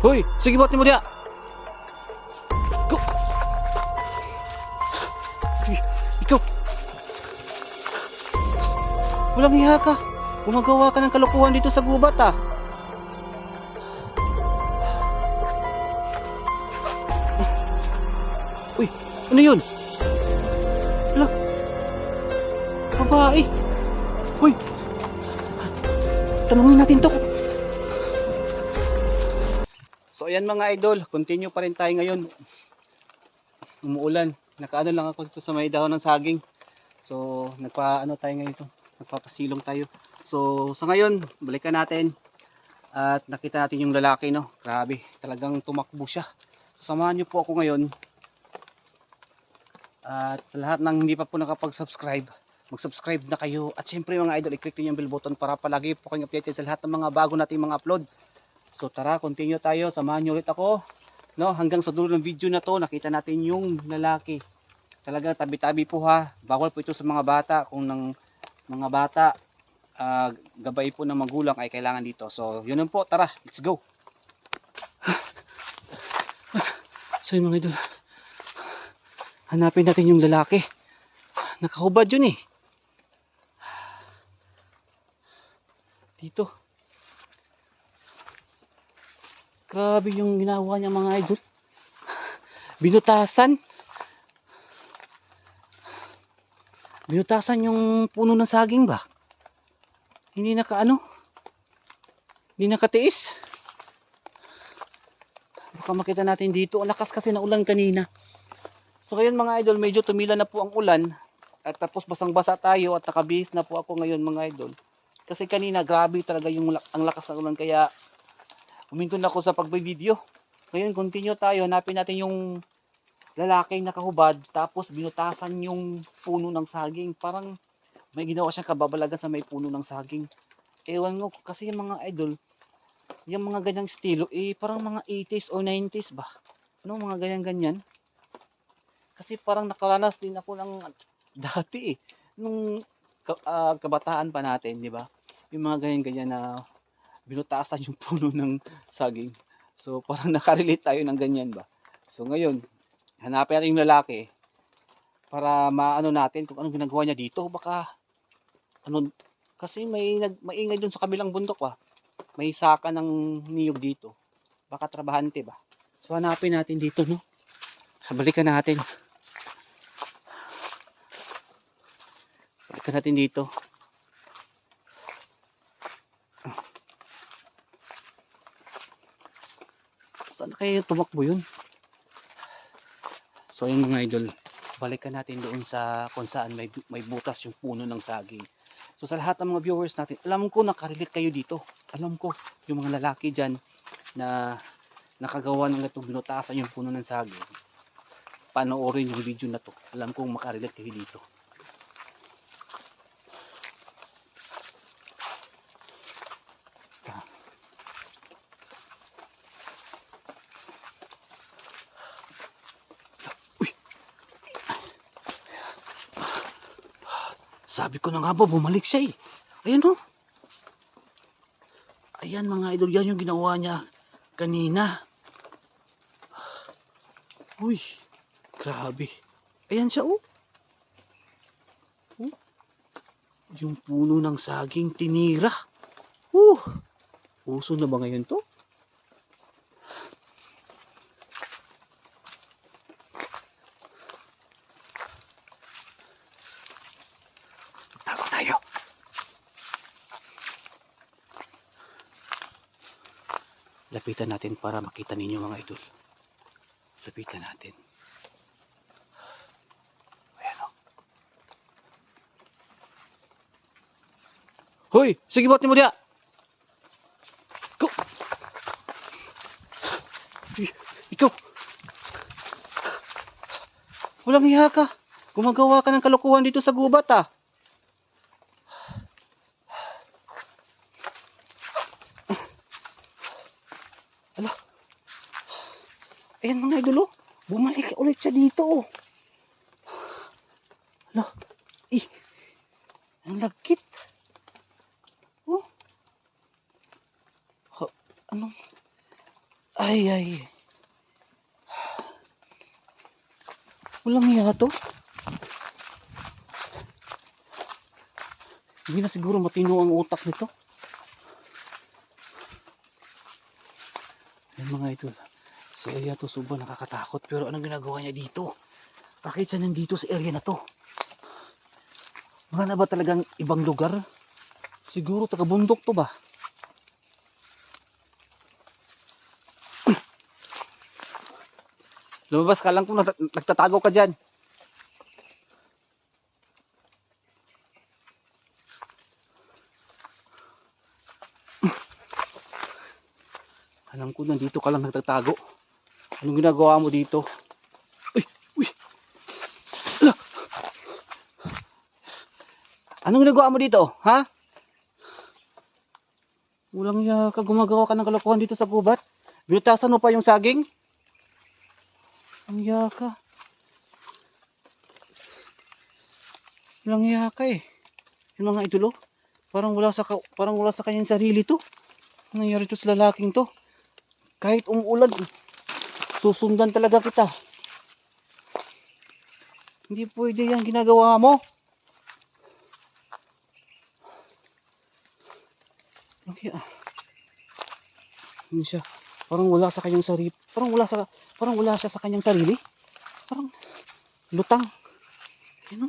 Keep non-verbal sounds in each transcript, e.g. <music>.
Hoy, sige buhat mo diya. Go. Ikaw. Walang hiya ka. Gumagawa ka ng kalokohan dito sa gubat ah. Uy, ano yun? Hala. Babae. Uy. Tanungin natin to. Ayan mga idol, continue pa rin tayo ngayon. Umuulan. Nakaano lang ako dito sa may dahon ng saging. So nagpa-ano tayo ngayon ito. Nagpapasilong tayo. So sa ngayon, balikan natin. At nakita natin yung lalaki no. Grabe, talagang tumakbo siya. So samahan niyo po ako ngayon. At sa lahat ng hindi pa po nakapag-subscribe, mag-subscribe na kayo. At syempre mga idol, i-click niyo yung bell button para palagi po kayong updated sa lahat ng mga bago nating mga upload. So tara, continue tayo. Samahan niyo ulit ako. No, hanggang sa dulo ng video na to, nakita natin yung lalaki. Talaga tabi-tabi po ha. Bawal po ito sa mga bata. Kung ng mga bata, ah, gabay po ng magulang ay kailangan dito. So, yun po. Tara, let's go. <sighs> So yun mga idol. Hanapin natin yung lalaki. Nakahubad yun eh. <sighs> Dito. Grabe yung ginawa niya mga idol. Binutasan. Binutasan yung puno ng saging ba? Hindi naka ano? Hindi nakatiis. Baka makita natin dito. Ang lakas kasi na ulan kanina. So ngayon mga idol, medyo tumila na po ang ulan. At tapos basang-basa tayo at nakabihis na po ako ngayon mga idol. Kasi kanina grabe talaga yung ang lakas ng ulan kaya huminto na ako sa pagbe-video. Ngayon continue tayo, hanapin natin yung lalaking nakahubad tapos binutasan yung puno ng saging. Parang may ginawa siyang kababalagan sa may puno ng saging. Ewan ko kasi yung mga idol, yung mga ganyang estilo, eh parang mga 80s o 90s ba? No, mga ganyan-ganyan. Kasi parang nakaranas din ako ng <laughs> dati eh. Nung ah, kabataan pa natin, di ba? Yung mga ganyan-ganyan na binutasan <laughs> yung puno ng saging. So parang <laughs> nakarelate tayo ng ganyan ba? So ngayon, hanapin natin yung lalaki para maano natin kung anong ginagawa niya dito. Baka ano kasi may nag maingay dun sa kabilang bundok ba. May saka ng niyog dito. Baka trabahante ba. So hanapin natin dito no. Balikan natin. Balikan natin dito. Saan kaya tumakbo yun? So yun mga idol, balikan natin doon sa kung saan may, may butas yung puno ng saging. So sa lahat ng mga viewers natin, alam ko nakarelate kayo dito. Alam ko yung mga lalaki dyan na nakagawa ng itong binutasan yung puno ng saging. Panoorin yung video na to. Alam kong makarelate kayo dito. Sabi ko na nga ba, bumalik siya eh. Ayan o. Ayan mga idol, yan yung ginawa niya kanina. Uy, grabe. Ayan siya oh. oh. Yung puno ng saging tinira. Uh, uso na ba ngayon to? Lapitan natin para makita ninyo mga idol. Lapitan natin. Ayan o. Hoy! Sige buhat mo diya! Go! Ikaw! Walang hiya ka. Gumagawa ka ng kalokohan dito sa gubat ah. Ayan mga idol oh. Bumalik ulit siya dito oh. Ala. Eh. Ang lagkit. Oh. Ha, anong Ay, ay. Walang hiya to. Hindi na siguro matino ang utak nito. Yan mga idol. Sa area to sobrang nakakatakot. Pero anong ginagawa niya dito? Bakit siya nandito sa area na to? Wala na ba talagang ibang lugar? Siguro taga bundok to ba? <clears throat> Lumabas ka lang kung nag- nagtatago ka dyan. <clears throat> Alam ko nandito ka lang nagtatago. Anong ginagawa mo dito? Uy! Uy! Ala! Anong ginagawa mo dito? Ha? Walang iya ka gumagawa ka ng kalokohan dito sa gubat. Binutasan mo pa yung saging? Ang iya ka. Walang iya ka eh. Yung mga idolo, parang wala sa parang wala sa kanyang sarili to. Nangyari to sa lalaking to? Kahit umuulan, susundan talaga kita. Hindi pwede yan ginagawa mo. Okay ah. Ano siya? Parang wala sa kanyang sarili. Parang wala sa parang wala siya sa kanyang sarili. Parang lutang. Ano?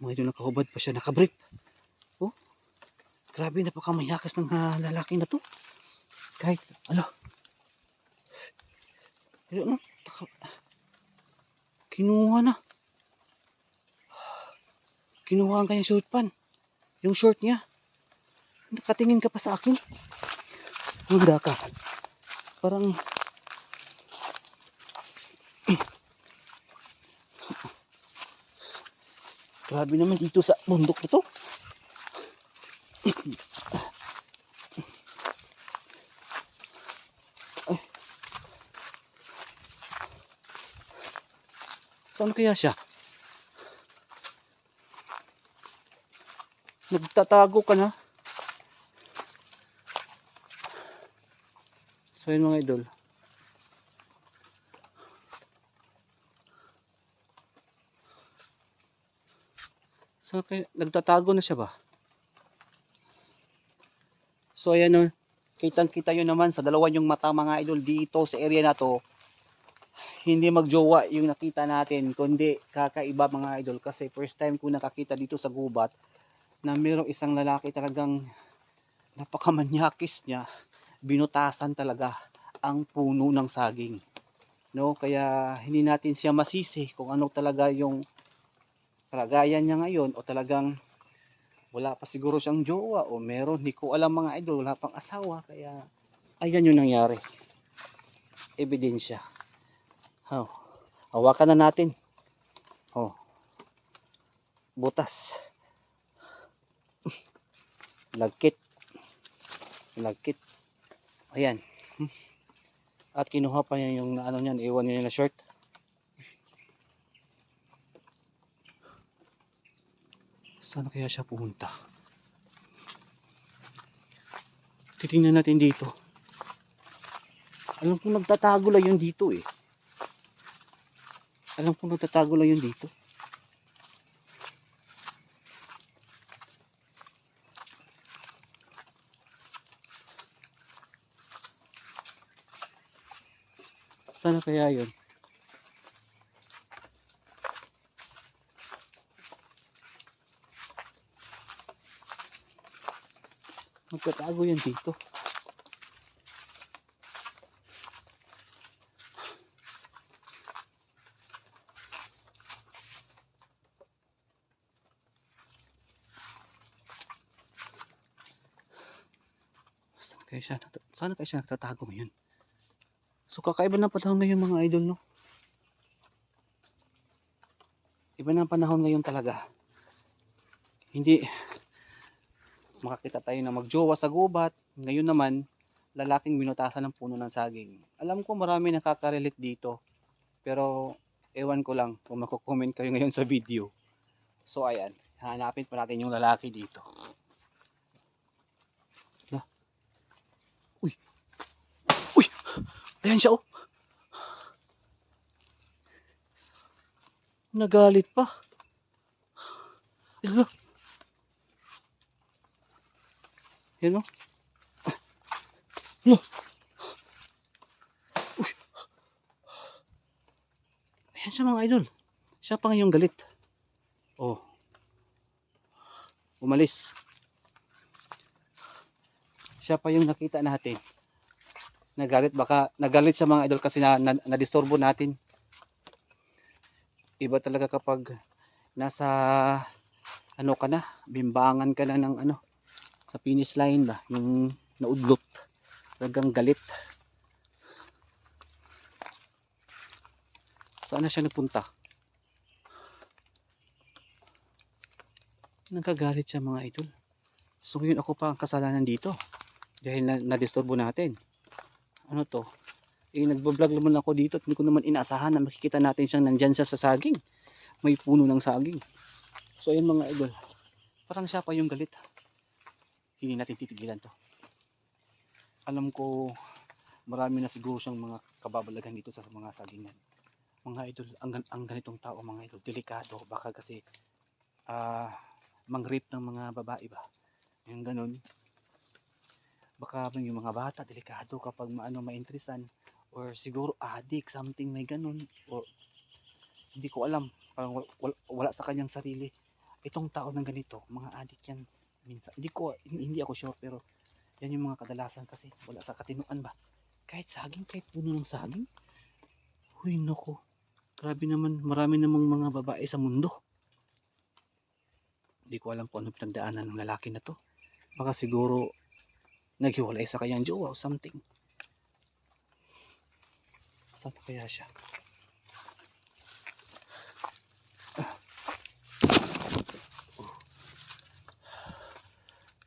Mga ito nakahubad pa siya, nakabrief. Grabe napakamayakas ng ah, lalaki na to. Kahit, ano, pero ano, kinuha na. Kinuha ang kanyang short pan. Yung short niya. Nakatingin ka pa sa akin. Handa ka. Parang, <clears throat> grabe naman dito sa bundok na to. Ay. <coughs> Saan kaya siya? Nagtatago ka na. So yun mga idol. So kaya nagtatago na siya ba? So ayan o. Kitang kita yun naman sa dalawa yung mata mga idol dito sa area na to. Hindi magjowa yung nakita natin kundi kakaiba mga idol kasi first time ko nakakita dito sa gubat na mayroong isang lalaki talagang napakamanyakis niya binutasan talaga ang puno ng saging no kaya hindi natin siya masisi kung ano talaga yung kalagayan niya ngayon o talagang wala pa siguro siyang jowa o meron hindi ko alam mga idol. Wala pang asawa kaya ayan yung nangyari. Ebidensya. Oh, hawakan na natin. Oh butas. <laughs> Lagkit. Lagkit. Ayan. At kinuha pa niya yung ano niyan iwan niya na short saan kaya siya pumunta? Titingnan natin dito. Alam kong nagtatago lang yun dito eh. Alam kong nagtatago lang yun dito. Sana kaya yun? Magtatago yan dito. Saan kaya siya, saan kaya siya nagtatago ngayon? So kakaiba ng panahon ngayon mga idol no. Iba na ang panahon ngayon talaga. Hindi makakita tayo na magjowa sa gubat. Ngayon naman, lalaking binutasan ng puno ng saging. Alam ko marami nakaka-relate dito. Pero ewan ko lang kung magko-comment kayo ngayon sa video. So ayan, hanapin pa natin yung lalaki dito. Na. Uy. Uy. Ayan siya oh. Nagalit pa. Ito. Yan oh. Ano? Uy. Ayan siya mga idol. Siya pa ngayong galit. Oh. Umalis. Siya pa yung nakita natin. Nagalit baka nagalit siya mga idol kasi na, na, nadisturbo natin. Iba talaga kapag nasa ano ka na, bimbangan ka na ng ano sa finish line ba, yung naudlot. Talagang galit. Saan na siya nagpunta? Nagkagalit siya mga idol. So ngayon ako pa ang kasalanan dito. Dahil na, na-disturbo natin. Ano to? Eh, nagbablog naman ako dito at hindi ko naman inaasahan na makikita natin siyang nandyan siya sa saging. May puno ng saging. So ayun mga idol. Parang siya pa yung galit. Hindi natin titigilan to. Alam ko marami na siguro siyang mga kababalagan dito sa mga sagingan. Mga idol, ang, ang ganitong tao mga idol, delikado. Baka kasi ah mang-rape ng mga babae ba. Yung ganun. Baka yung mga bata, delikado kapag maano mainteresan or siguro addict, something may ganun or hindi ko alam, parang wala, wala, wala sa kanyang sarili. Itong tao ng ganito, mga addict yan minsan. Hindi ko hindi, ako sure pero yan yung mga kadalasan kasi wala sa katinuan ba. Kahit saging, kahit puno ng saging. Huy nako. Grabe naman, marami namang mga babae sa mundo. Hindi ko alam kung ano pinagdaanan ng lalaki na to. Baka siguro naghiwalay sa kanyang jowa o something. Saan pa kaya siya?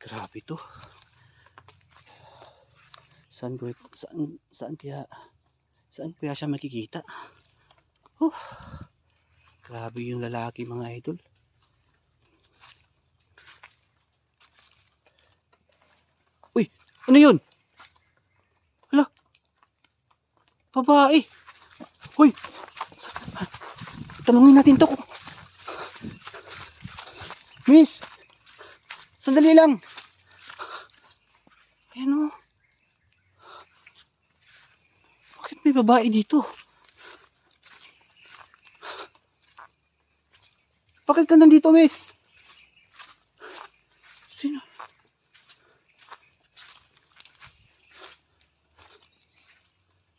Grabe to. Saan, ko, saan, saan kaya saan kaya siya makikita? Huh. Grabe yung lalaki mga idol. Uy, ano yun? Hala. Babae. Uy. Tanungin natin to. Miss. Sandali lang. Ayan o. Bakit may babae dito? Bakit ka nandito, miss? Sino?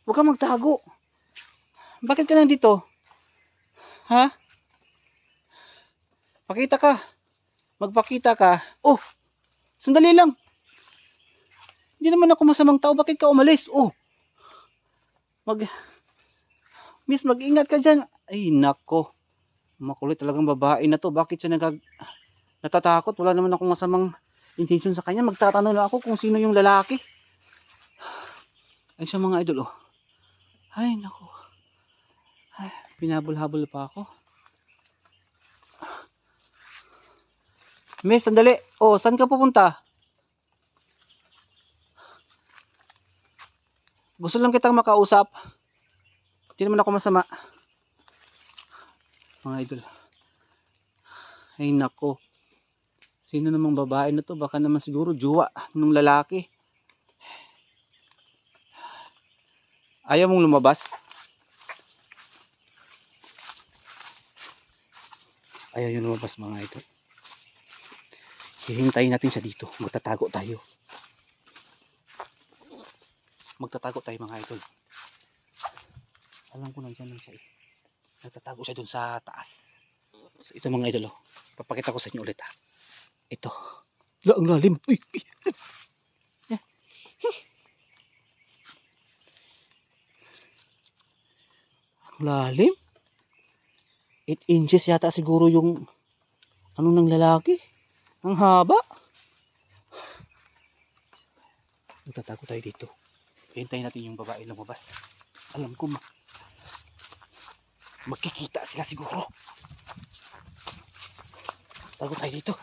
Huwag kang magtago. Bakit ka nandito? Ha? Pakita ka. Magpakita ka. Oh, sandali lang. Hindi naman ako masamang tao. Bakit ka umalis? Oh. Mag... Miss, mag-ingat ka dyan. Ay, nako. Makulit talagang babae na to. Bakit siya nagag... natatakot? Wala naman akong masamang intention sa kanya. Magtatanong na ako kung sino yung lalaki. Ay, siya mga idol, oh. Ay, nako. Ay, pinabol-habol pa ako. Miss, sandali. Oh, saan ka pupunta? Gusto lang kitang makausap. Hindi naman ako masama. Mga idol. Ay nako. Sino namang babae na to? Baka naman siguro juwa ng lalaki. Ayaw mong lumabas? Ayaw yung lumabas mga idol. Hihintayin natin siya dito. Magtatago tayo. Magtatago tayo mga idol. Alam ko nandiyan lang siya eh. Nagtatago siya dun sa taas. So, ito mga idol oh. Papakita ko sa inyo ulit ha. Ito. La, ang lalim. Uy, uy. <laughs> Ang lalim. 8 inches yata siguro yung ano ng lalaki. Ang haba. <sighs> Magtatago tayo dito hintayin natin yung babae lumabas. Alam ko ma magkikita sila siguro. Tago tayo dito.